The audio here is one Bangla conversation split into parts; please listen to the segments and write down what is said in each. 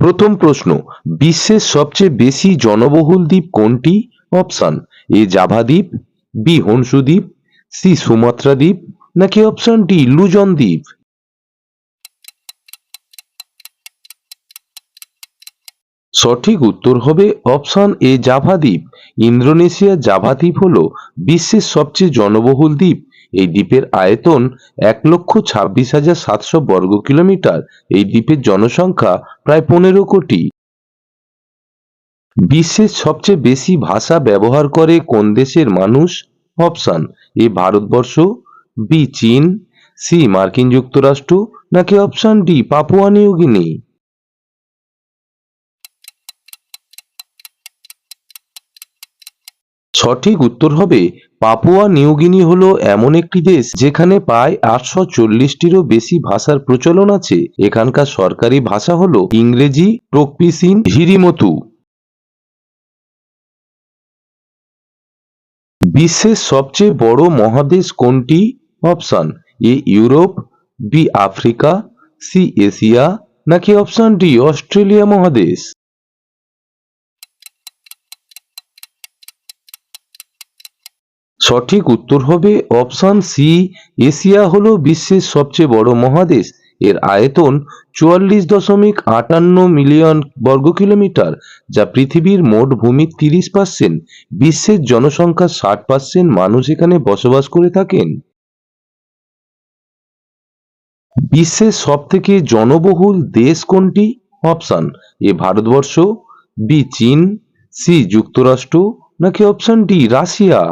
প্রথম প্রশ্ন, বিশ্বের সবচেয়ে বেশি জনবহুল দ্বীপ কোনটি? অপশন, এ জাভা দ্বীপ, বি হনসু দ্বীপ, সি সুমাত্রা দ্বীপ, নাকি অপশন ডি লুজন দ্বীপ? সঠিক উত্তর হবে অপশন এ জাভা দ্বীপ। ইন্দোনেশিয়ার জাভা দ্বীপ হল বিশ্বের সবচেয়ে জনবহুল দ্বীপ। এই দ্বীপের আয়তন এক লক্ষ ছাব্বিশ হাজার সাতশো বর্গ কিলোমিটার। এই দ্বীপের জনসংখ্যা প্রায় পনেরো কোটি। বিশ্বের সবচেয়ে বেশি ভাষা ব্যবহার করে কোন দেশের মানুষ? অপশন, এ ভারতবর্ষ, বি চীন, সি মার্কিন যুক্তরাষ্ট্র, নাকি অপশন ডি পাপুয়া নিউগিনি সঠিক উত্তর হবে, পাপুয়া নিউগিনি হল এমন একটি দেশ যেখানে প্রায় আটশো চল্লিশটিরও বেশি ভাষার প্রচলন আছে। এখানকার সরকারি ভাষা হল ইংরেজি প্রকপিসিন হিরিমতু। বিশ্বের সবচেয়ে বড় মহাদেশ কোনটি? Option A, Europe, B, Africa, C, Asia, নাকি অপশন ডি, অস্ট্রেলিয়া মহাদেশ? সঠিক উত্তর হবে অপশন সি, এশিয়া হলো বিশ্বের সবচেয়ে বড় মহাদেশ। এর আয়তন চুয়াল্লিশ দশমিক আটান্ন মিলিয়ন বর্গ কিলোমিটার, যা পৃথিবীর মোট ভূমির তিরিশ পার্সেন্ট বিশ্বের জনসংখ্যার ষাট পার্সেন্ট মানুষ এখানে বসবাস করে থাকেন। বিশ্বের সব থেকে জনবহুল দেশ কোনটি? অপশন এ, ভারতবর্ষ, বি, চীন, সি, যুক্তরাষ্ট্র, নাকি অপশন ডি, রাশিয়া?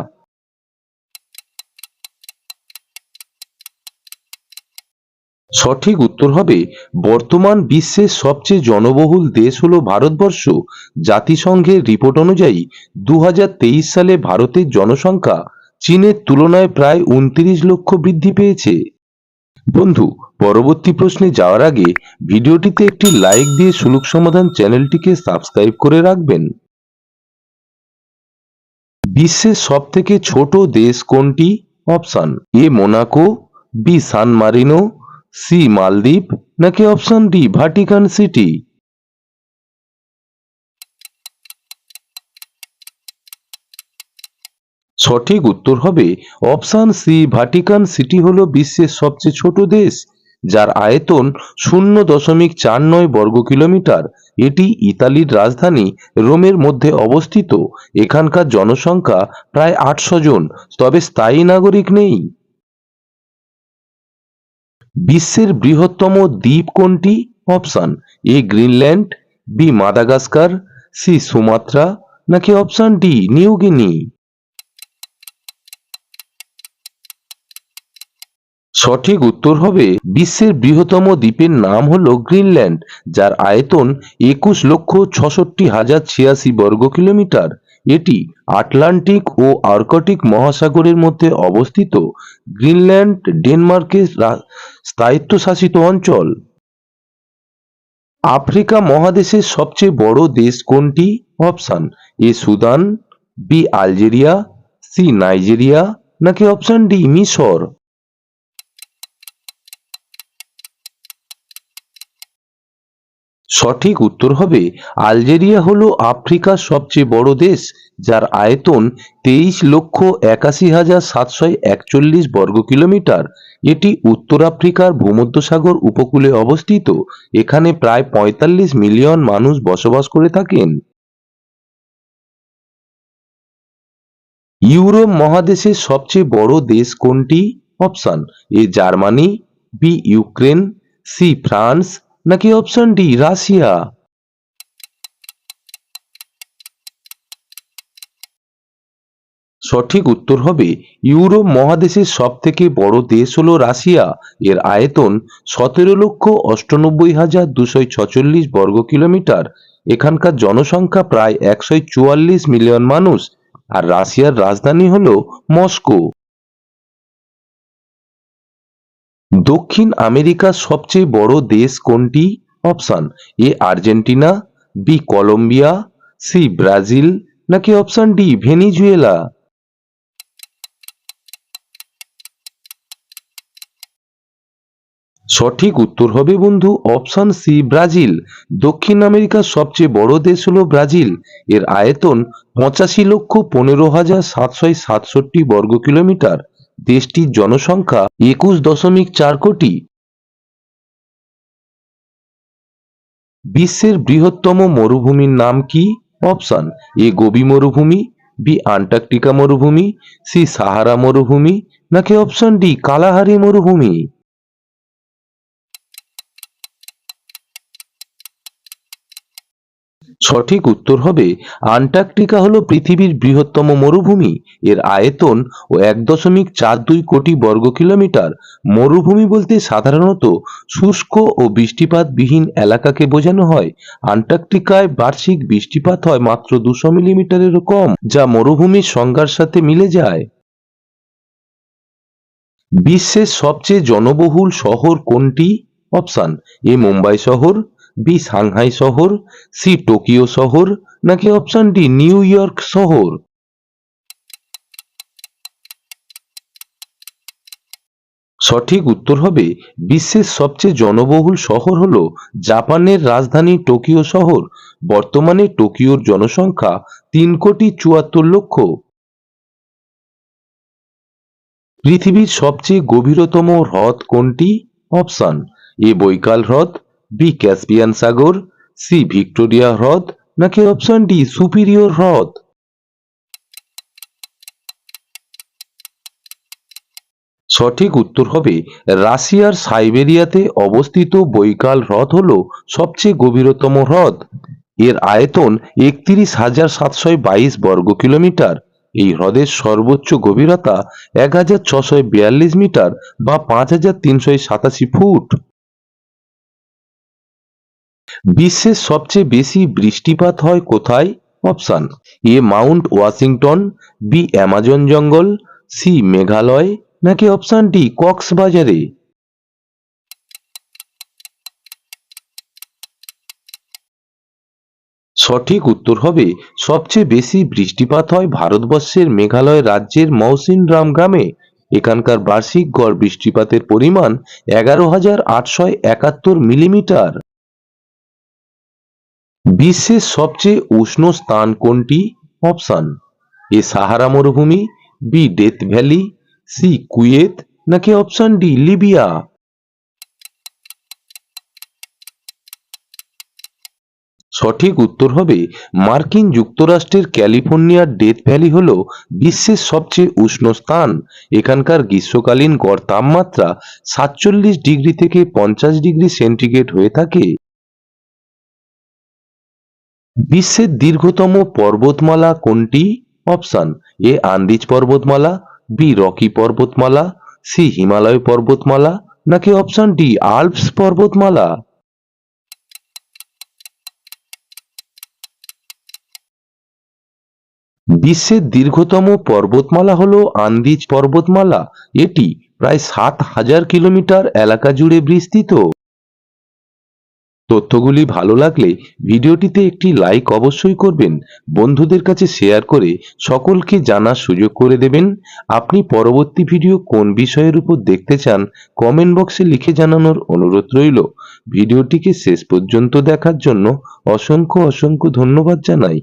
সঠিক উত্তর হবে, বর্তমান বিশ্বের সবচেয়ে জনবহুল দেশ হল ভারতবর্ষ। জাতিসংঘের রিপোর্ট অনুযায়ী দু হাজার তেইশ সালে ভারতের জনসংখ্যা চীনের তুলনায় প্রায় উনত্রিশ লক্ষ বৃদ্ধি পেয়েছে। বন্ধু, পরবর্তী প্রশ্নে যাওয়ার আগে ভিডিওটিতে একটি লাইক দিয়ে সুলুক সমাধান চ্যানেলটিকে সাবস্ক্রাইব করে রাখবেন। বিশ্বের সব থেকে ছোট দেশ কোনটি? Option, A Monaco, B San Marino C মালদ্বীপ নাকি অপশন ডি ভাটিকান সিটি সঠিক উত্তর হবে অপশন সি ভাটিকান সিটি হল বিশ্বের সবচেয়ে ছোট দেশ, যার আয়তন শূন্য দশমিক চার নয় বর্গ কিলোমিটার। এটি ইতালির রাজধানী রোমের মধ্যে অবস্থিত। এখানকার জনসংখ্যা প্রায় আটশো জন, তবে স্থায়ী নাগরিক নেই। বিশ্বের বৃহত্তম দ্বীপ কোনটি? Option A Greenland, B Madagascar, C Sumatra, নাকি অপশন ডি নিউগিনি সঠিক উত্তর হবে বিশ্বের বৃহত্তম দ্বীপের নাম হল গ্রিনল্যান্ড, যার আয়তন একুশ লক্ষ ছষট্টি হাজার ছিয়াশি বর্গ কিলোমিটার। এটি আটলান্টিক ও আর্কটিক মহাসাগরের মধ্যে অবস্থিত। গ্রিনল্যান্ড ডেনমার্কের স্থায়িত্বশাসিত অঞ্চল। আফ্রিকা মহাদেশের সবচেয়ে বড় দেশ কোনটি? Option A Sudan, B Algeria, C Nigeria, নাকি অপশন ডি মিশর? সঠিক উত্তর হবে, আলজেরিয়া হলো আফ্রিকার সবচেয়ে বড় দেশ, যার আয়তন তেইশ লক্ষ একাশি হাজার সাতশো একচল্লিশ বর্গ কিলোমিটার। এটি উত্তর আফ্রিকার ভূমধ্যসাগর উপকূলে অবস্থিত, এখানে প্রায় পঁয়তাল্লিশ মিলিয়ন মানুষ বসবাস করে থাকেন। ইউরোপ মহাদেশের সবচেয়ে বড় দেশ কোনটি? Option, A Germany, B Ukraine, C France নাকি অপশন ডি রাশিয়া? সঠিক উত্তর হবে, ইউরোপ মহাদেশের সব থেকে বড় দেশ হল রাশিয়া। এর আয়তন সতেরো লক্ষ অষ্টানব্বই হাজার দুশো ছচল্লিশ বর্গ কিলোমিটার। এখানকার জনসংখ্যা প্রায় একশো চুয়াল্লিশ মিলিয়ন মানুষ। আর রাশিয়ার রাজধানী হল মস্কো। দক্ষিণ আমেরিকার সবচেয়ে বড় দেশ কোনটি? Option A Argentina, B Colombia, C Brazil, নাকি অপশন ডি ভেনিজুয়েলা? সঠিক উত্তর হবে বন্ধু অপশন সি ব্রাজিল। দক্ষিণ আমেরিকার সবচেয়ে বড় দেশ হল ব্রাজিল। এর আয়তন পঁচাশি লক্ষ পনেরো হাজার সাতশো সাতষট্টি বর্গ কিলোমিটার দেশটির জনসংখ্যা একুশ দশমিক চার কোটি। বিশ্বের বৃহত্তম মরুভূমির নাম কি? অপশন, এ গোবি মরুভূমি, বি আন্টার্কটিকা মরুভূমি, সি সাহারা মরুভূমি, নাকি অপশন ডি কালাহারি মরুভূমি? সঠিক উত্তর হবে, আন্টার্কটিকা হলো পৃথিবীর বৃহত্তম মরুভূমি। এর আয়তন ও এক দশমিক চার দুই কোটি বর্গ কিলোমিটার। মরুভূমি বলতে সাধারণত শুষ্ক ও বৃষ্টিপাতবিহীন এলাকাকে বোঝানো হয়। আন্টার্কটিকায় বার্ষিক বৃষ্টিপাত হয় মাত্র দুশো মিলিমিটারেরও কম, যা মরুভূমির সংজ্ঞার সাথে মিলে যায়। বিশ্বের সবচেয়ে জনবহুল শহর কোনটি? অপশন, এ মুম্বাই শহর বি সাংহাই শহর, সি টোকিও শহর, নাকি অপশন ডি নিউ ইয়র্ক শহর? সঠিক উত্তর হবে, বিশ্বের সবচেয়ে জনবহুল শহর হল জাপানের রাজধানী টোকিও শহর। বর্তমানে টোকিওর জনসংখ্যা তিন কোটি চুয়াত্তর লক্ষ। পৃথিবীর সবচেয়ে গভীরতম হ্রদ কোনটি? অপশন এ বৈকাল হ্রদ বি ক্যাসপিয়ান সাগর, সি ভিক্টোরিয়া হ্রদ, নাকি অপশন ডি সুপিরিয়র হ্রদ? সঠিক উত্তর হবে, রাশিয়ার সাইবেরিয়াতে অবস্থিত বৈকাল হ্রদ হল সবচেয়ে গভীরতম হ্রদ। এর আয়তন একত্রিশ হাজার সাতশো বাইশ বর্গ কিলোমিটার। এই হ্রদের সর্বোচ্চ গভীরতা এক হাজার ছশো বিয়াল্লিশ মিটার বা পাঁচ হাজার তিনশো সাতাশি ফুট। বিশ্বের সবচেয়ে বেশি বৃষ্টিপাত হয় কোথায়? Option A, Mount Washington, B, Amazon জঙ্গল, সি, মেঘালয়, নাকি অপশন ডি, কক্সবাজারে? সঠিক উত্তর হবে, সবচেয়ে বেশি বৃষ্টিপাত হয় ভারতবর্ষের মেঘালয় রাজ্যের মৌসিনরাম গ্রামে। এখানকার বার্ষিক গড় বৃষ্টিপাতের পরিমাণ এগারো হাজার আটশো একাত্তর মিলিমিটার। বিশ্বের সবচেয়ে উষ্ণ স্থান কোনটি? অপশন এ সাহারা মরুভূমি, B Death Valley, C Kuwait, নাকি অপশন ডি লিবিয়া? সঠিক উত্তর হবে, মার্কিন যুক্তরাষ্ট্রের ক্যালিফোর্নিয়ার ডেথ ভ্যালি হল বিশ্বের সবচেয়ে উষ্ণ স্থান। এখানকার গ্রীষ্মকালীন গড় তাপমাত্রা সাতচল্লিশ ডিগ্রি থেকে পঞ্চাশ ডিগ্রি সেন্টিগ্রেড হয়ে থাকে। বিশ্বের দীর্ঘতম পর্বতমালা কোনটি? অপশন এ, আন্দিজ পর্বতমালা, বি, রকি পর্বতমালা, সি, হিমালয় পর্বতমালা, নাকি অপশন ডি, আল্পস পর্বতমালা? বিশ্বের দীর্ঘতম পর্বতমালা হলো আন্দিজ পর্বতমালা। এটি প্রায় সাত হাজার কিলোমিটার এলাকা জুড়ে বিস্তৃত। তথ্যগুলি ভালো লাগলে ভিডিওটিতে একটি লাইক অবশ্যই করবেন। বন্ধুদের কাছে শেয়ার করে সকলকে জানার সুযোগ করে দেবেন। আপনি পরবর্তী ভিডিও কোন বিষয়ের উপর দেখতে চান কমেন্ট বক্সে লিখে জানানোর অনুরোধ রইল। ভিডিওটিকে শেষ পর্যন্ত দেখার জন্য অসংখ্য অসংখ্য ধন্যবাদ জানাই।